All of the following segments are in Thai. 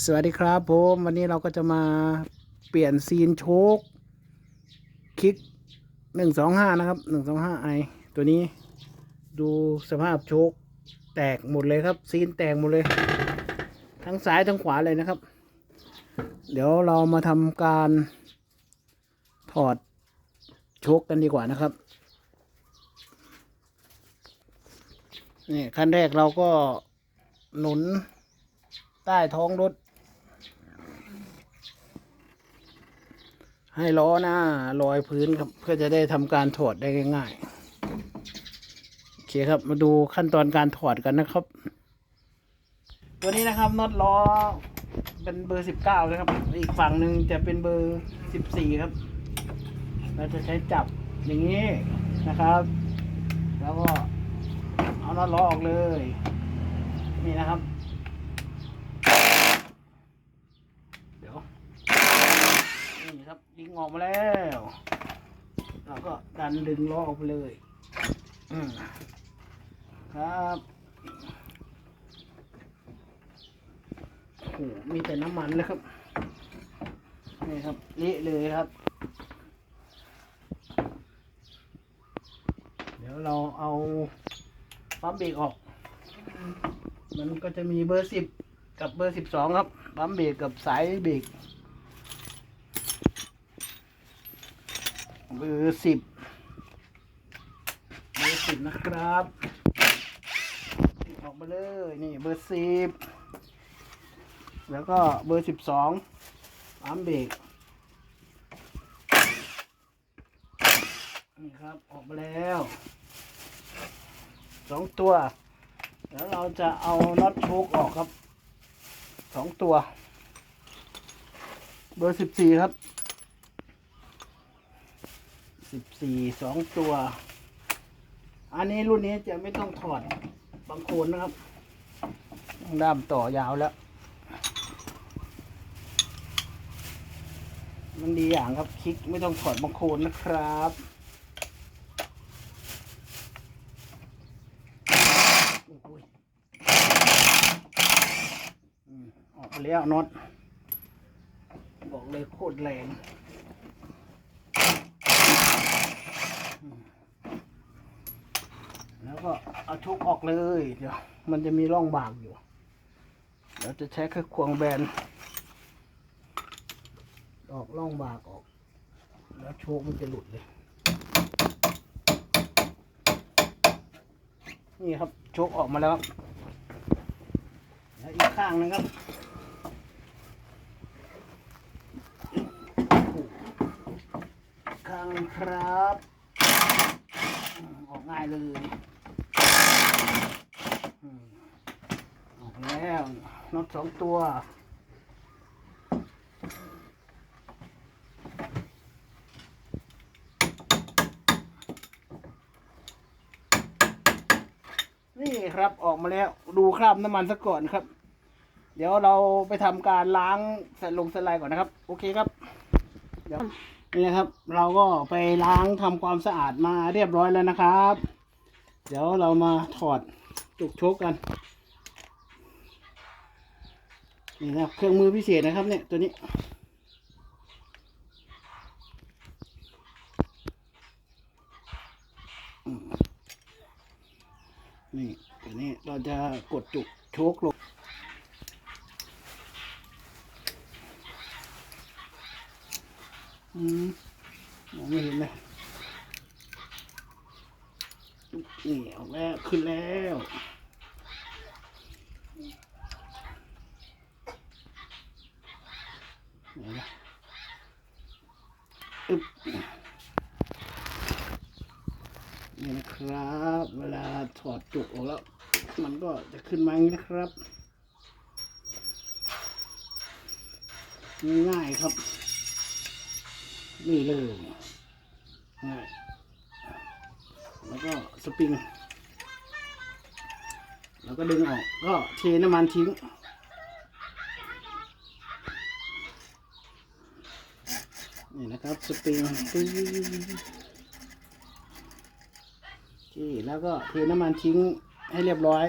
สวัสดีครับผมวันนี้เราก็จะมาเปลี่ยนซีนโชคคลิกหนึ่งสองห้านะครับหนึ่งสองห้าไอตัวนี้ดูสภาพโชคแตกหมดเลยครับ ซีนแตกหมดเลย ทั้งซ้ายทั้งขวาเลยนะครับ เดี๋ยวเรามาทำการถอดโชคกันดีกว่านะครับนี่ขั้นแรกเราก็หนุนใต้ท้องรถ ให้ล้อหน้าลอยพื้นครับ เพื่อจะได้ทำการถอดได้ง่ายๆโอเคครับมาดูขั้นตอนการถอดกันนะครับ ตัวนี้นะครับน็อตล้อเป็นเบอร์สิบเก้าเลยครับ อีกฝั่งหนึ่งจะเป็นเบอร์สิบสี่ครับ เราจะใช้จับอย่างนี้นะครับ แล้วก็เอาน็อตล้อออกเลย นี่นะครับ เดี๋ยว นี่ ครับยิงออกมาแล้ว เราก็ดันดึงล้อออกไปเลยครับโอ้โหมีแต่น้ำมันเลยครับ นี่ครับเละเลยครับ เดี๋ยวเราเอาปั๊มเบรกออก มันก็จะมีเบอร์สิบกับเบอร์สิบสองครับ ปั๊มเบรกกับสายเบรก บอร์สิบเบอร์สิบนะครับออกมาเลยนี่เบอร์สิบแล้วก็เบอร์สิบสองปั๊มเบรกนี่ครับออกมาแล้วสองตัว แล้วเราจะเอาน็อตโชคออกครับสองตัว เบอร์สิบสี่ครับ สิบสี่สองตัว อันนี้รุ่นนี้จะไม่ต้องถอดบางโคนนะครับด้ามต่อยาวแล้ว มันดีอย่างครับคลิกไม่ต้องถอดบางโคนนะครับโอ้ยอืมออกไปแล้วน็อตบอกเลยโคตรแรง แล้ว ก็เอาชุกออกเลย เดี๋ยว มันจะมีร่องบากอยู่ เดี๋ยวจะใช้แค่ควงแบน ออกร่องบากออก แล้วโชกมันจะหลุดเลย นี่ครับโชกออกมาแล้วครับแล้วอีกข้างนึงครับข้างหนึ่งครับ ออกง่ายเลย อืมออกแล้วน็อตสองตัวนี่ครับออกมาแล้วดูคราบน้ำมันซะก่อนครับ เดี๋ยวเราไปทำการล้างใส่ลงสไลด์ก่อนนะครับ โอเคครับเดี๋ยวนี่นะครับ เราก็ไปล้างทำความสะอาดมาเรียบร้อยแล้วนะครับ เดี๋ยวเรามาถอด จุกชกกันนี่นะครับเครื่องมือพิเศษนะครับเนี่ยตัวนี้นี่ตัวนี้เราจะกดจุกโชกลงอืมมองไม่เห็นเลย นี่ออกแล้วขึ้นแล้วอึ๊บนี่นะครับ เวลาถอดจุกออกแล้ว มันก็จะขึ้นมาอย่างนี้นะครับ ง่ายครับ นี่เลยง่าย แล้วก็สปริง แล้วก็ดึงออก ก็เทน้ำมันทิ้ง นี่นะครับสปริงปึ๊โอเคแล้วก็เทน้ำมันทิ้งให้เรียบร้อย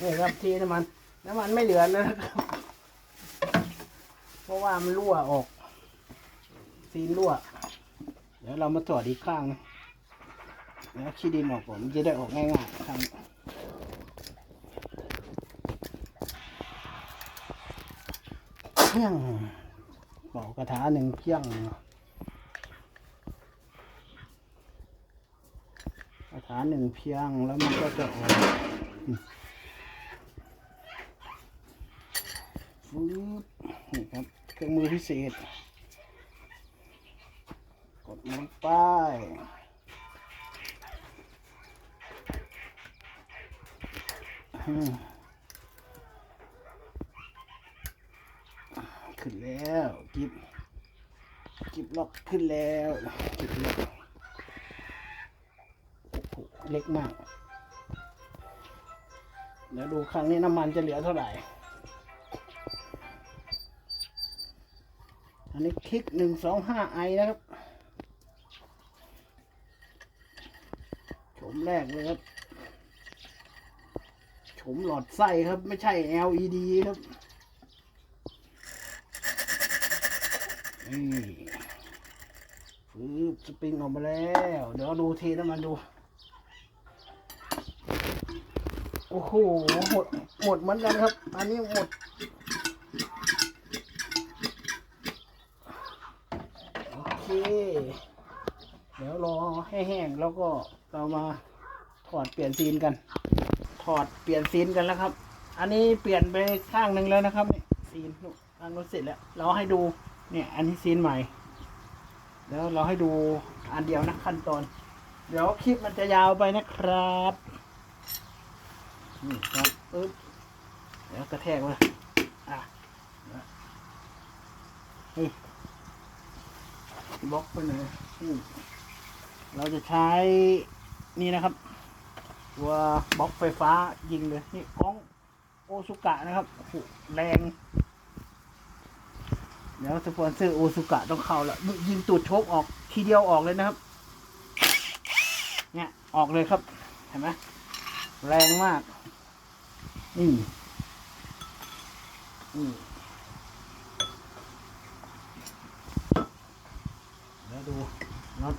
นี่ครับเทน้ำมัน น้ำมันไม่เหลือแล้วนะครับ เพราะว่ามันรั่วออกซีนรั่ว เดี๋ยวเรามาตรวจอีกข้างนะแล้วขี้ดินออกผมจะได้ออกง่ายๆครับเพียงเป่ากระถาหนึ่งเพียงกระถาหนึ่งเพียงแล้วมันก็จะออกฟืบนี่ครับเครื่องมือพิเศษ กดลงไปขึ้นแล้วกิบกิบล็อกขึ้นแล้วกิบล็อกเล็กมาก เดี๋ยวดูครั้งนี้น้ำมันจะเหลือเท่าไหร่ อันนี้คลิกหนึ่งสองห้าไอนะครับ โฉม แรกเลยครับโฉมหลอดไส้ครับ ไม่ใช่ LED ครับนี่ฟืบสปริงออกมาแล้ว เดี๋ยวดูเทน้ำมันดู โอ้โห หมด หมดเหมือนกันครับ อันนี้หมดโอเค เดี๋ยวรอให้แห้งแล้วก็เรามา ถอดเปลี่ยนซีนกัน ถอดเปลี่ยนซีนกันแล้วครับ อันนี้เปลี่ยนไปข้างหนึ่งแล้วนะครับนี่ซีนนู่นข้างนู้นเสร็จแล้ว เราให้ดูเนี่ยอันนี้ซีนใหม่ แล้วเราให้ดูอันเดียวนะขั้นตอน เดี๋ยวคลิปมันจะยาวไปนะครับนี่ครับปึ๊บเดี๋ยวกระแทกมาอะเฮ้ยบล็อกไปเลยอืมเราจะใช้นี่นะครับ ตัวบล็อกไฟฟ้ายิงเลยนี่ของโอซุกะนะครับโอ้โหแรงเดี๋ยวสปอนเซอร์โอซุกะต้องเข้าแล้วยิงตูดโชกออกทีเดียวออกเลยนะครับ เนี่ยออกเลยครับเห็นไหมแรงมากนี่นี่แล้วดูน็อต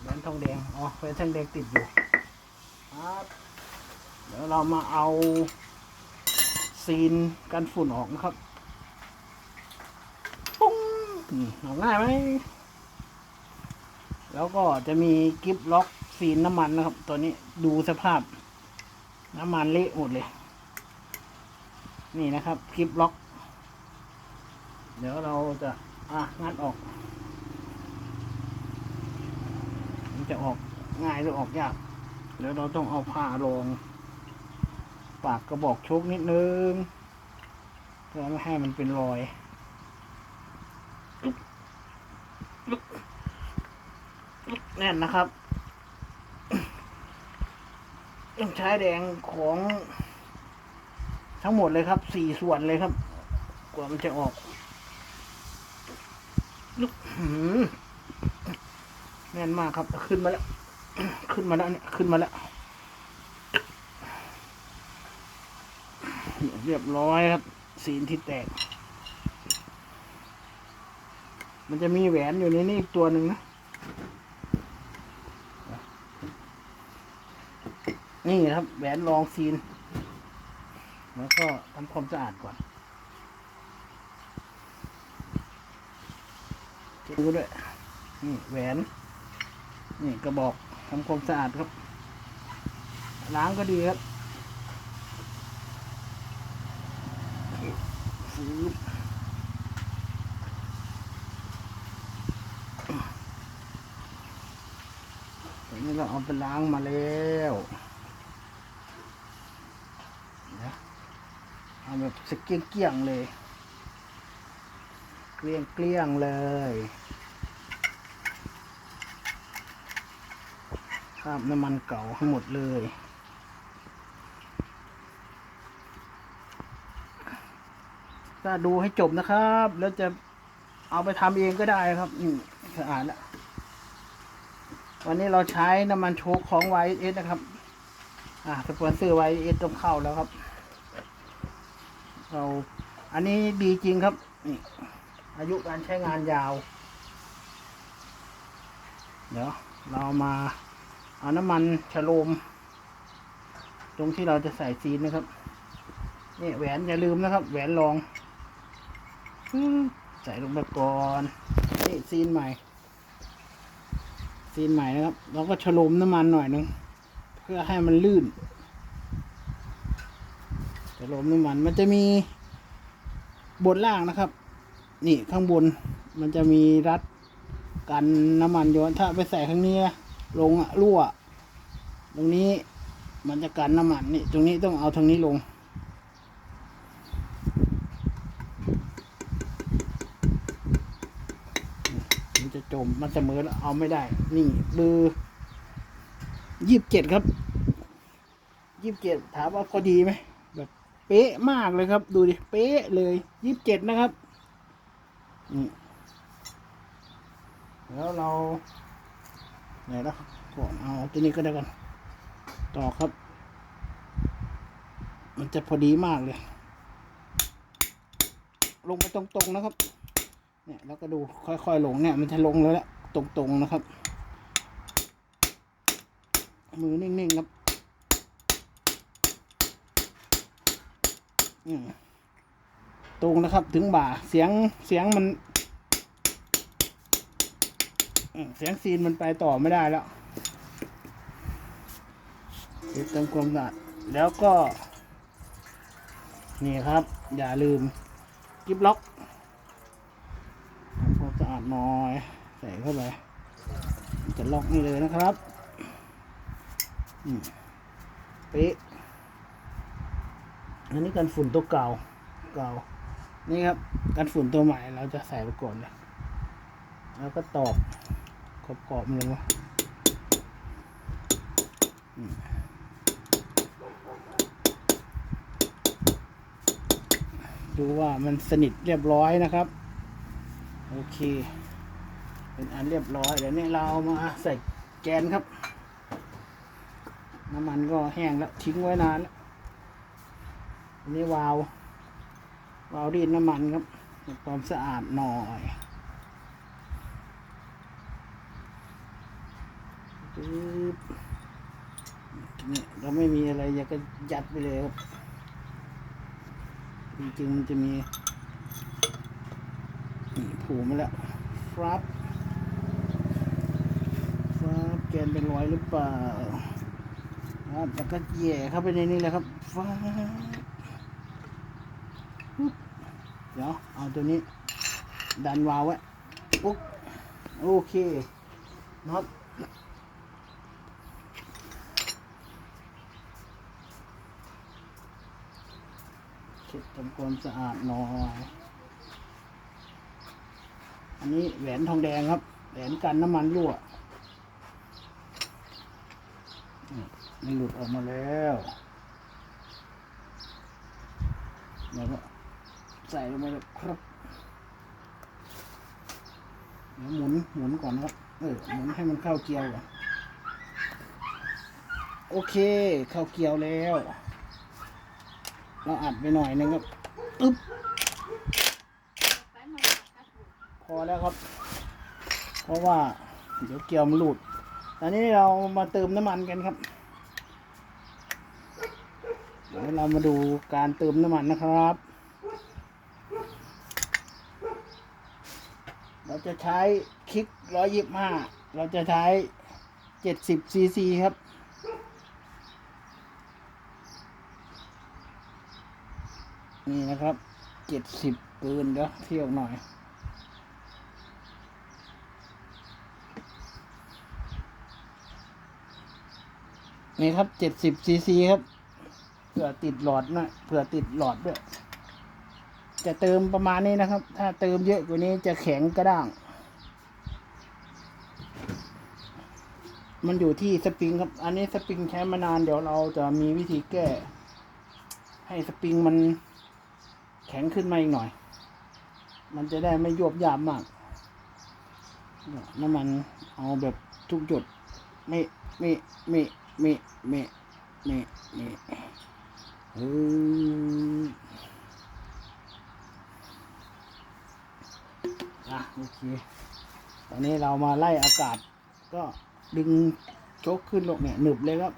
แหวนทองแดงอ๋อแหวนทองแดงติดอยู่ ครับ เดี๋ยวเรามาเอาซีนกันฝุ่นออกนะครับ ปุ้งออกง่ายไหม แล้วก็จะมีกิฟล็อกซีนน้ำมันนะครับ ตัวนี้ดูสภาพ น้ำมันเละหมดเลย นี่นะครับกิฟล็อก เดี๋ยวเราจะ อะ งัดออก มันจะออกง่ายหรือออกยาก แล้วเราต้องเอาผ้ารอง ปากกระบอกชกนิดนึงเพื่อไม่ให้มันเป็นรอยแน่นนะครับ ต้องใช้แดงของทั้งหมดเลยครับสี่ส่วนเลยครับ กว่ามันจะออกลุกแน่นมากครับ ขึ้นมาแล้ว ขึ้นมาแล้วเนี่ย ขึ้นมาแล้ว เรียบร้อยครับสีนที่แตก มันจะมีแหวนอยู่ในนี้อีกตัวหนึ่งนะ นี่ครับแหวนรองซีน แล้วก็ทำความสะอาดก่อนดูด้วย นี่แหวน นี่กระบอกทำความสะอาดครับ ล้างก็ดีครับฟืบ ตัวนี้เราเอาไปล้างมาแล้วเดี๋ยวเอาแบบสเกลี้ยงๆเลย เกลี้ยงเกลี้ยงๆเลยคราบน้ำมันเก่าให้หมดเลย ถ้าดูให้จบนะครับ แล้วจะเอาไปทำเองก็ได้ครับอืมสะอาดแล้ววันนี้เราใช้น้ำมันโชคของ YS นะครับ อ่าสปอนเซอร์ YS ต้องเข้าแล้วครับ เราอันนี้ดีจริงครับนี่อายุการใช้งานยาว เดี๋ยวเรามาเอาน้ำมันฉโลม ตรงที่เราจะใส่ซีนนะครับนี่แหวนอย่าลืมนะครับ แหวนรอง ใส่ลงไปก่อนนี่ซีนใหม่ ซีนใหม่นะครับ เราก็ฉโลมน้ำมันหน่อยหนึง เพื่อให้มันลื่นฉโลมน้ำมันมันจะมีบนล่างนะครับ นี่ข้างบนมันจะมีรัดกันน้ำมันย้อนถ้าไปใส่ข้างนี้ลงอะรั่ว ตรงนี้มันจะกันน้ำมันนี่ตรงนี้ต้องเอาทางนี้ลง มันจะมมันจะเหมือเอาไม่ได้ นี่เบอร์ยี่สิบเจ็ดครับยี่สิบเจ็ดถามว่าพอดีไหมแบบเป๊ะมากเลยครับ ดูดิเป๊ะเลยยี่สิบเจ็ดนะครับนี่แล้วเราไหนล้วก่อนเอาตัวนี้ก็ได้กัน ต่อครับ มันจะพอดีมากเลย ลงไปตรงๆนะครับ เนี่ยแล้วก็ดูค่อยๆลงเนี่ยมันจะลงแล้วแหละตรงๆนะครับ มือนิ่งๆครับตรงนะครับถึงบ่าเสียงเสียงมันเสียงซีนมันไปต่อไม่ได้แล้วติดตามความสะอาดแล้วก็ นี่ครับ อย่าลืมกิบล็อก มอาดหน่อย ใส่เข้าไปจะล็อกนี่เลยนะครับป๊ะอันนี้กันฝุ่นตัวเก่า เก่า นี่ครับกันฝุ่นตัวใหม่เราจะใส่ไปก่อนเลยแล้วก็ตอกขอบขอบๆมันลงมาดูว่ามันสนิทเรียบร้อยนะครับ โอเค เป็นอันเรียบร้อยเดี๋ยวนี้เราเอามาใส่แกนครับ น้ำมันก็แห้งแล้วทิ้งไว้นานแล้วนนี้วาววาวรีน้ำมันครับความสะอาดหน่อยปึ๊บนี่เราไม่มีอะไรอยากก็ยัดไปเลยครับ จริงๆมันจะมีผูมาแล้วฟรับฟรับ แกนเป็นรอยหรือเปล่าครับแล้วก็แย่เข้าไปในนี้เลยครับฟ้าเดี๋ยวเอาตัวนี้ ดันวาล์วไว้ปุ๊บโอเคน็อตเช็ดทำความสะอาดหน่อยอันนี้แหวนทองแดงครับ แหวนกันน้ำมันรั่วอื มันหลุดออกมาแล้วแล้วก็ใส่ลงไปเลยครับเดี๋ยวหมุนหมุนก่อนนะครับเออหมุนให้มันเข้าเกียวก่อนโอเค เข้าเกียวแล้วเราอัดไปหน่อยนึงครับอึ๊บพอแล้วครับ เพราะว่าเดี๋ยวเกียวมันหลุดตอนนี้เรามาเติมน้ำมันกันครับ เรามาดูการเติมน้ำมันนะครับ เราจะใช้คลิกร้อยยิบห้าเราจะใช้เจ็ดสิบซีซีครับนี่นะครับเจ็ดสิบเกินเดี๋ยวเที่ยวหน่อยนี่ครับเจ็ดสิบซีซีครับ เผื่อติดหลอดนะเผื่อติดหลอดด้วย จะเติมประมาณนี้นะครับ ถ้าเติมเยอะกว่านี้จะแข็งกระด้าง มันอยู่ที่สปริงครับ อันนี้สปริงใช้มานานเดี๋ยวเราจะมีวิธีแก้ ให้สปริงมันแข็งขึ้นมาอีกหน่อย มันจะได้ไม่ยวบยาบมากน้ำมันเอาแบบทุกหยดไม่ไม่ไม่ไม่ไม่ไม่ไม่ อะโอเคตอนนี้เรามาไล่อากาศ ก็ดึงโชกขึ้นลงเนี่ยหนึบเลยครับ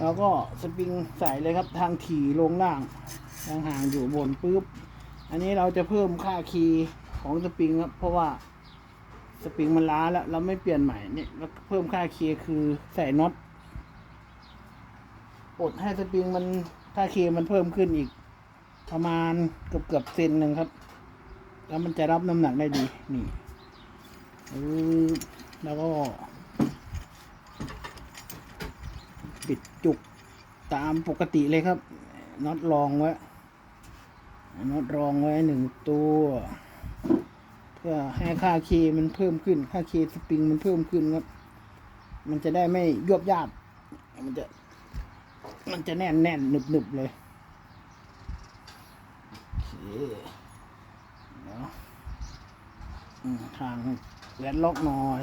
แล้วก็สปริงใส่เลยครับ ทางถี่ลงล่าง ทางห่างอยู่บนปุ๊บ อันนี้เราจะเพิ่มค่าคีย์ของสปริงครับ เพราะว่าสปริงมันล้าแล้ว เราไม่เปลี่ยนใหม่เนี่ยเราเพิ่มค่าคีย์คือใส่น็อต ปลดให้สปริงมันค่าเคมันเพิ่มขึ้นอีก ประมาณเกือบเกือบเซนหนึ่งครับ แล้วมันจะรับน้ำหนักได้ดีนี่แล้วก็ ปิดจุกตามปกติเลยครับน็อตรองไว้น็อตรองไว้หนึ่งตัว เพื่อให้ค่าเคมันเพิ่มขึ้น ค่าเคสปริงมันเพิ่มขึ้นครับ มันจะได้ไม่ยวบยาบ มันจะ มันจะแน่นแน่นหนึบหนึบเลยโอเคเดี๋ยวอืมทางแวดล็อกหน่อย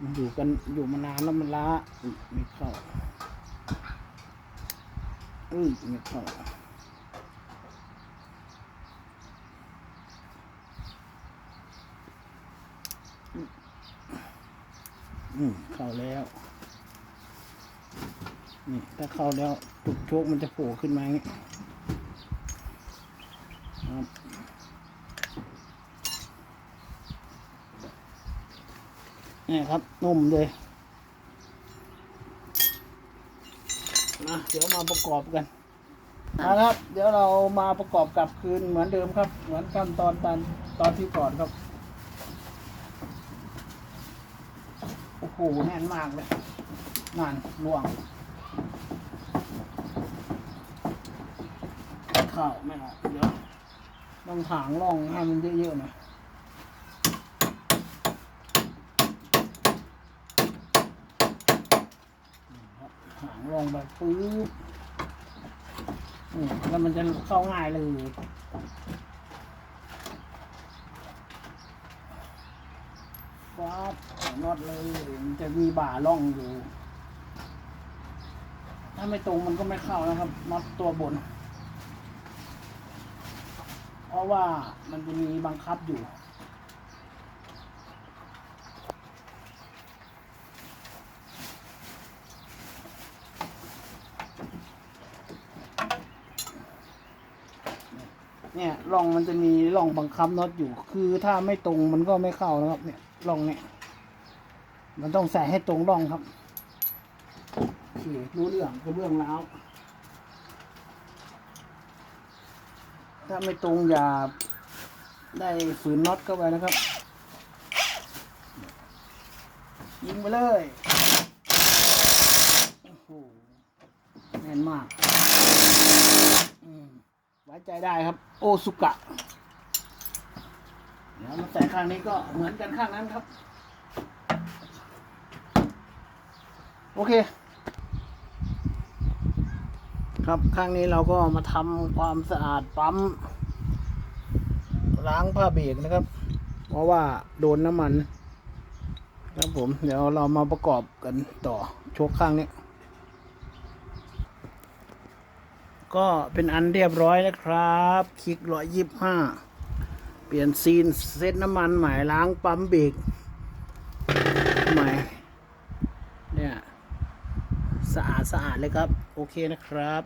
มันอยู่กันอยู่มานานแล้วมันล้าไม่เข้าอุ้ยไม่เข้าอืมเข้าแล้ว นี่ถ้าเข้าแล้วตุกโชคมันจะโผล่ขึ้นมาอย่างนี้ครับนี่ครับนุ่มเลยนะเดี๋ยวมาประกอบกันนะครับ เดี๋ยวเรามาประกอบกลับคืนเหมือนเดิมครับ เหมือนขั้นตอนตอนตอนที่ก่อนครับ โอ้โหแน่นมากเลยนั่นล่วง ข้าไม่ออกเดี๋ยวต้องถางร่องให้มันเยอะๆหน่อยถางร่องไปปุ๊บนี่แล้วมันจะเข้าง่ายเลยฟ้าบน็อตเลย มันจะมีบ่าร่องอยู่ ถ้าไม่ตรงมันก็ไม่เข้านะครับน็อตตัวบน เพราะว่ามันจะมีบังคับอยู่ เนี่ยร่องมันจะมีร่องบังคับน็อตอยู่ คือถ้าไม่ตรงมันก็ไม่เข้านะครับ เนี่ยร่องเนี่ย มันต้องใส่ให้ตรงร่องครับโอเครู้เรื่องก็เรื่องแล้ว ถ้าไม่ตรงอย่าได้ฝืนน็อตเข้าไปนะครับ ยิงไปเลยโอ้โหแน่นมากไว้ใจได้ครับ โอสุกะเดี๋ยวมาใส่ข้างนี้ก็เหมือนกันข้างนั้นครับ โอเค ครับข้างนี้เราก็มาทำความสะอาดปั๊มล้างผ้าเบรกนะครับ เพราะว่าโดนน้ำมันครับผม เดี๋ยวเรามาประกอบกันต่อโชคข้างนี้ ก็เป็นอันเรียบร้อยนะครับ คลิกร้อยยี่ห้าเปลี่ยนซีนเซตน้ำมันใหม่ล้างปั๊มเบรกใหม่ เลยครับ โอเคนะครับ